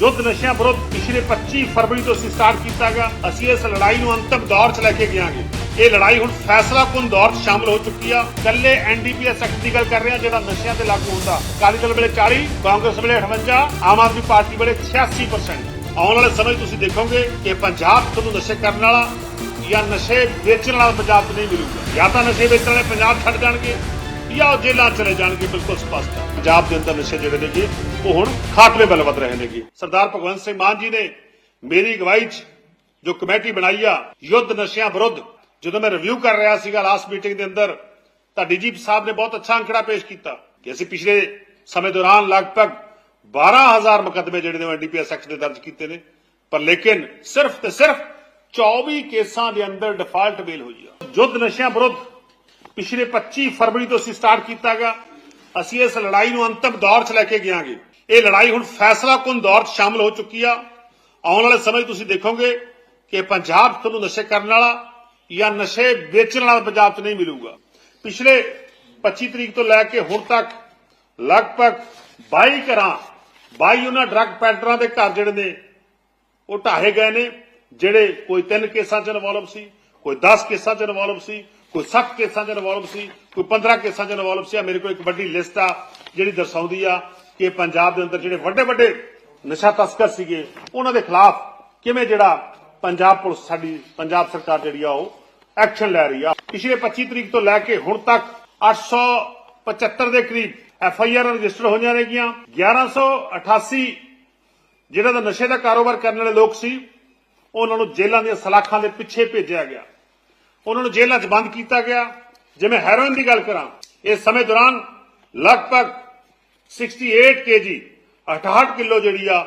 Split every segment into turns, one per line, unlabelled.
ਯੁੱਧ ਨਸ਼ਿਆਂ ਵਿਰੁੱਧ ਪਿਛਲੇ 25 ਫਰਵਰੀ ਤੋਂ ਅਸੀਂ ਸਟਾਰਟ ਕੀਤਾ ਅਸੀਂ ਇਸ ਲੜਾਈ ਨੂੰ ਅੰਤਮ ਦੌਰ 'ਚ ਲੈ ਕੇ ਗਿਆਂਗੇ। ਇਹ ਲੜਾਈ ਹੁਣ ਫੈਸਲਾਕੁਨ ਦੌਰ 'ਚ ਸ਼ਾਮਲ ਹੋ ਚੁੱਕੀ ਆ। ਕੱਲੇ ਐਨਡੀਪੀਐਸ ਐਕਟ ਦੀ ਗੱਲ ਕਰ ਰਹੇ ਆ ਜਿਹੜਾ ਨਸ਼ਿਆਂ ਤੇ ਲਾਗੂ ਹੁੰਦਾ। ਅਕਾਲੀ ਦਲ ਵੇਲੇ 40 ਕਾਂਗਰਸ ਵੇਲੇ 58 ਆਮ ਆਦਮੀ ਪਾਰਟੀ ਵੇਲੇ 86% ਆਉਣ ਵਾਲੇ ਸਮੇਂ ਤੁਸੀਂ ਦੇਖੋਗੇ ਕਿ ਪੰਜਾਬ ਤੁਹਾਨੂੰ ਨਸ਼ੇ ਕਰਨ ਵਾਲਾ ਜਾਂ ਨਸ਼ੇ ਵੇਚਣ ਵਾਲਾ ਪੰਜਾਬ 'ਚ ਨਹੀਂ ਮਿਲੂਗਾ। ਜਾਂ ਤਾਂ ਨਸ਼ੇ ਵੇਚਣ ਵਾਲੇ ਪੰਜਾਬ ਛੱਡ ਜਾਣਗੇ ਜਾਂ ਉਹ ਜੇਲ੍ਹਾਂ ਚਲੇ ਜਾਣਗੇ, ਬਿਲਕੁਲ ਸਪਸ਼ਟ ਹੈ। ਪੰਜਾਬ ਦੇ ਅੰਦਰ ਨਸ਼ੇ ਜਿਹੜੇ ਨੇਗੇ, ਉਹ ਹੁਣ ਖਾਤਮੇ ਵੱਲ ਵਧ ਰਹੇ ਨੇਗੇ। ਸਰਦਾਰ ਭਗਵੰਤ ਸਿੰਘ ਮਾਨ ਜੀ ਨੇ ਮੇਰੀ ਅਗਵਾਈ 'ਚ ਜੋ ਕਮੇਟੀ ਬਣਾਈ ਆ, ਯੁੱਧ ਨਸ਼ਿਆਂ ਵਿਰੁੱਧ, ਜਦੋਂ ਮੈਂ ਰਿਵਿਊ ਕਰ ਰਿਹਾ ਸੀਗਾ ਲਾਸਟ ਮੀਟਿੰਗ ਦੇ ਅੰਦਰ, ਤਾਂ ਡੀਜੀਪੀ ਸਾਹਿਬ ਨੇ ਬਹੁਤ ਅੱਛਾ ਅੰਕੜਾ ਪੇਸ਼ ਕੀਤਾ ਕਿ ਅਸੀਂ ਪਿਛਲੇ ਸਮੇਂ ਦੌਰਾਨ ਲਗਭਗ 12000 ਮੁਕੱਦਮੇ ਜਿਹੜੇ ਨੇ ਐਨਡੀਪੀਐਸ ਐਕਟ ਦੇ ਦਰਜ ਕੀਤੇ ਨੇ। ਪਰ ਲੇਕਿਨ ਸਿਰਫ ਤੇ ਸਿਰਫ 24 ਕੇਸਾਂ ਦੇ ਅੰਦਰ ਡਿਫਾਲਟ ਬੇਲ ਹੋਈ ਆ। ਯੁੱਧ ਨਸ਼ਿਆਂ ਵਿਰੁੱਧ ਪਿਛਲੇ 25 ਫਰਵਰੀ ਤੋਂ ਅਸੀਂ ਸਟਾਰਟ ਕੀਤਾ ਗਾ ਅਸੀਂ ਇਸ ਲੜਾਈ ਨੂੰ ਅੰਤਮ ਦੌਰ 'ਚ ਲੈ ਕੇ ਗਿਆਂਗੇ। ਇਹ ਲੜਾਈ ਹੁਣ ਫੈਸਲਾ ਕੁਨ ਦੌਰ 'ਚ ਸ਼ਾਮਲ ਹੋ ਚੁੱਕੀ ਆ। ਆਉਣ ਵਾਲੇ ਸਮੇਂ ਤੁਸੀਂ ਦੇਖੋਗੇ ਕਿ ਪੰਜਾਬ ਤੁਹਾਨੂੰ ਨਸ਼ੇ ਕਰਨ ਵਾਲਾ ਜਾਂ ਨਸ਼ੇ ਵੇਚਣ ਵਾਲਾ ਪੰਜਾਬ 'ਚ ਨਹੀਂ ਮਿਲੂਗਾ। ਪਿਛਲੇ 25 ਤਰੀਕ ਤੋਂ ਲੈ ਕੇ ਹੁਣ ਤੱਕ ਲਗਭਗ 22 ਘਰਾਂ 22 ਉਹਨਾਂ ਡਰੱਗ ਪੈਡਲਰਾਂ ਦੇ ਘਰ ਜਿਹੜੇ ਨੇ, ਉਹ ਢਾਹੇ ਗਏ ਨੇ, ਜਿਹੜੇ ਕੋਈ 3 ਕੇਸਾਂ 'ਚ ਇਨਵੋਲਵ ਸੀ, ਕੋਈ 10 ਕੇਸਾਂ 'ਚ ਇਨਵੋਲਵ ਸੀ ਕੋਈ 7 ਕੇਸਾਂ 'ਚ ਇਨਵੋਲਵ ਸੀ, ਕੋਈ 15 ਕੇਸਾਂ 'ਚ ਇਨਵੋਲਵ ਸੀ ਮੇਰੇ ਕੋਲ ਇੱਕ ਵੱਡੀ ਲਿਸਟ ਆ, ਜਿਹੜੀ ਦਰਸਾਉਂਦੀ ਆ ਕਿ ਪੰਜਾਬ ਦੇ ਅੰਦਰ ਜਿਹੜੇ ਵੱਡੇ ਵੱਡੇ ਨਸ਼ਾ ਤਸਕਰ ਸੀਗੇ, ਉਹਨਾਂ ਦੇ ਖਿਲਾਫ ਕਿਵੇਂ ਜਿਹੜਾ ਪੰਜਾਬ ਪੁਲਿਸ ਸਾਡੀ, ਪੰਜਾਬ ਸਰਕਾਰ ਜਿਹੜੀ ਆ ਉਹ ਐਕਸ਼ਨ ਲੈ ਰਹੀ ਆ। ਪਿਛਲੇ 25 ਤਰੀਕ ਤੋਂ ਲੈ ਕੇ ਹੁਣ ਤੱਕ 875 ਦੇ ਕਰੀਬ ਐਫ ਆਈ ਆਰ ਰਜਿਸਟਰ ਹੋਈਆਂ ਨੇਗੀਆਂ 1188 ਜਿਹੜਾ ਦਾ ਨਸ਼ੇ ਦਾ ਕਾਰੋਬਾਰ ਕਰਨ ਵਾਲੇ ਲੋਕ ਸੀ, ਉਹਨਾਂ ਨੂੰ ਜੇਲ੍ਹਾਂ ਦੀਆਂ ਸਲਾਖਾਂ ਦੇ ਪਿੱਛੇ ਭੇਜਿਆ ਗਿਆ। ਉਹਨਾਂ ਨੂੰ ਜੇਲ੍ਹਾਂ 'ਚ ਬੰਦ ਕੀਤਾ ਗਿਆ। ਜਿਵੇਂ ਹੈਰੋਇਨ ਦੀ ਗੱਲ ਕਰਾਂ ਇਸ ਸਮੇਂ ਦੌਰਾਨ ਲਗਭਗ 68 ਕੇਜੀ 68 ਕਿਲੋ ਜਿਹੜੀ ਆ,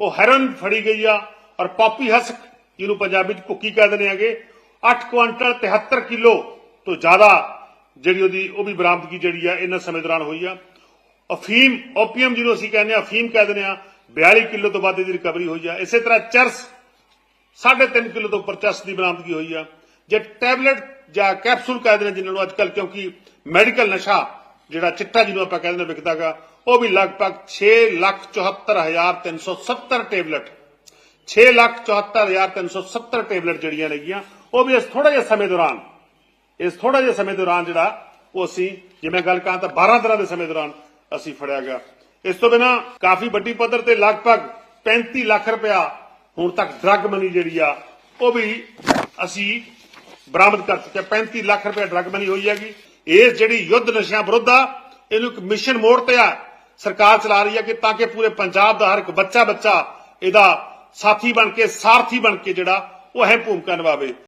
ਉਹ ਹੈਰੋਇਨ ਫੜੀ ਗਈ ਆ ਔਰ ਪਾਪੀ ਹਸਕ, ਜਿਹਨੂੰ ਪੰਜਾਬੀ 'ਚ ਕੁੱਕੀ ਕਹਿ ਦਿੰਦੇ ਹੈਗੇ 8 ਕੁਆਂਟਲ 73 ਕਿਲੋ ਤੋਂ ਜ਼ਿਆਦਾ ਜਿਹੜੀ ਉਹਦੀ, ਉਹ ਵੀ ਬਰਾਮਦਗੀ ਜਿਹੜੀ ਆ, ਇਹਨਾਂ ਸਮੇਂ ਦੌਰਾਨ ਹੋਈ ਆ। ਅਫੀਮ, ਓਪੀਅਮ ਜਿਹਨੂੰ ਅਸੀਂ ਕਹਿੰਦੇ ਆ ਅਫੀਮ ਕਹਿ ਦਿੰਦੇ ਆ 42 ਕਿਲੋ ਤੋਂ ਵੱਧ ਦੀ ਰਿਕਵਰੀ ਹੋਈ ਆ। ਇਸੇ ਤਰ੍ਹਾਂ ਚਰਸ 3.5 ਕਿਲੋ ਤੋਂ ਉੱਪਰ ਚਰਸ ਦੀ ਬਰਾਮਦਗੀ ਹੋਈ ਆ। ਜੇ ਟੈਬਲੇਟ ਜਾਂ ਕੈਪਸੂਲ ਕਹਿੰਦੇ ਨੇ ਜਿਨ੍ਹਾਂ ਨੂੰ ਅੱਜਕੱਲ ਕਿਉਂਕਿ ਮੈਡੀਕਲ ਨਸ਼ਾ ਜਿਹੜਾ ਚਿੱਟਾ ਜਿਹਨੂੰ ਆਪਾਂ ਕਹਿੰਦੇ ਨੇ ਵਿਕਦਾਗਾ ਉਹ ਵੀ ਲਗਭਗ 674370 ਟੈਬਲੇਟ 674370 ਟੈਬਲੇਟ ਜਿਹੜੀਆਂ ਨੇਗੀਆਂ, ਉਹ ਵੀ ਇਸ ਥੋੜਾ ਜਿਹਾ ਸਮੇਂ ਦੌਰਾਨ, ਇਸ ਥੋੜਾ ਜਿਹਾ ਸਮੇਂ ਦੌਰਾਨ ਜਿਹੜਾ ਉਹ ਅਸੀਂ ਜਿਵੇਂ ਗੱਲ ਕਰਾਂ ਤਾਂ 12 ਦਿਨਾਂ ਦੇ ਸਮੇਂ ਦੌਰਾਨ ਅਸੀਂ ਫੜਿਆ ਗਿਆ। ਇਸ ਤੋਂ ਬਿਨਾ ਕਾਫੀ ਵੱਡੀ ਪੱਧਰ ਤੇ ਲਗਭਗ 35 ਲੱਖ ਰੁਪਇਆ ਹੁਣ ਤੱਕ ਡਰੱਗ ਮਨੀ ਜਿਹੜੀ ਆ, ਉਹ ਵੀ ਅਸੀਂ ਬਰਾਮਦ ਕਰ ਚੁੱਕਿਆ। ਹਾਂ। 35 ਲੱਖ ਰੁਪਏ ਡਰੱਗ ਮਨੀ ਹੋਈ ਹੈਗੀ। ਇਸ ਜਿਹੜੀ ਯੁੱਧ ਨਸ਼ਿਆਂ ਵਿਰੁੱਧ ਆ, ਇਹਨੂੰ ਇੱਕ ਮਿਸ਼ਨ ਮੋੜ ਤੇ ਆ। ਸਰਕਾਰ ਚਲਾ ਰਹੀ ਹੈ ਕਿ ਤਾਂ ਕਿ ਪੂਰੇ ਪੰਜਾਬ ਦਾ ਹਰ ਇੱਕ ਬੱਚਾ ਬੱਚਾ ਇਹਦਾ ਸਾਥੀ ਬਣ ਕੇ, ਸਾਰਥੀ ਬਣ ਕੇ ਜਿਹੜਾ, ਉਹ ਅਹਿਮ ਭੂਮਿਕਾ ਨਿਭਾਵੇ।